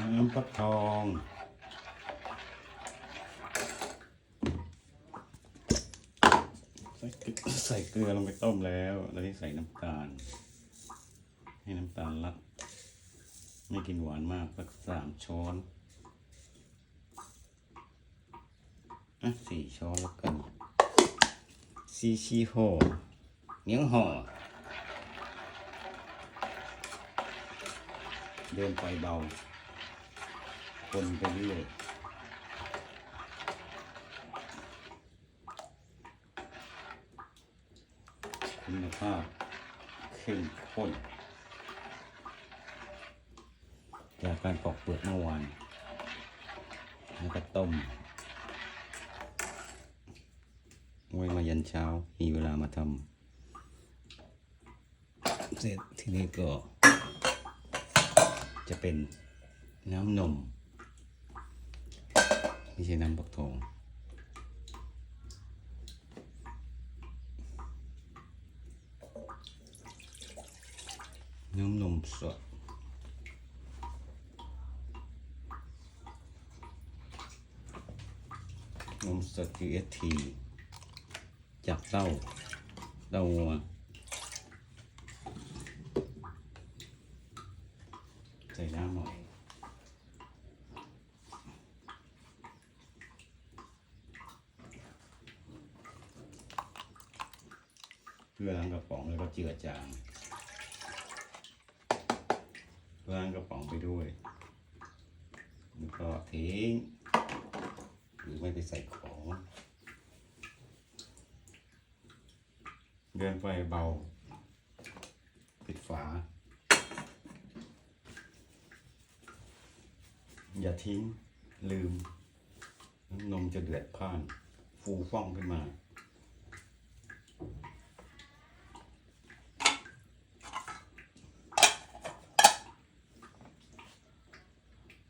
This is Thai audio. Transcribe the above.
น้ำฟักทองใส่เกลือใส่เกลือลงไปต้มแล้ว แล้วที่ใส่น้ำตาล ให้น้ำตาลรัด ไม่กินหวานมากสักสามช้อนอะสี่ช้อนแล้วกันซีชีโห่เนียวห่อเดินไปเบา คนไปเรื่อยคุณภาพเข้มข้นจากการปอกเปลือกเมื่อวานแล้วก็ต้มไว้มายันเช้า มีเวลามาทำเสร็จทีนี้ก็ จะเป็นน้ำนม ใช่น้ำปักทองน้ำนมสดนมสด GST จากเต้าเต้างัวใส่น้ำหน่อย เพื่อล้างกระป๋องแล้วก็เจือจางล้างกระป๋องไปด้วยแล้วก็ทิ้งหรือไม่ไปใส่ของเดินไฟเบา ปิดฝา อย่าทิ้งลืม น้ำนมจะเดือดพ่าน ฟูฟ่องขึ้นมา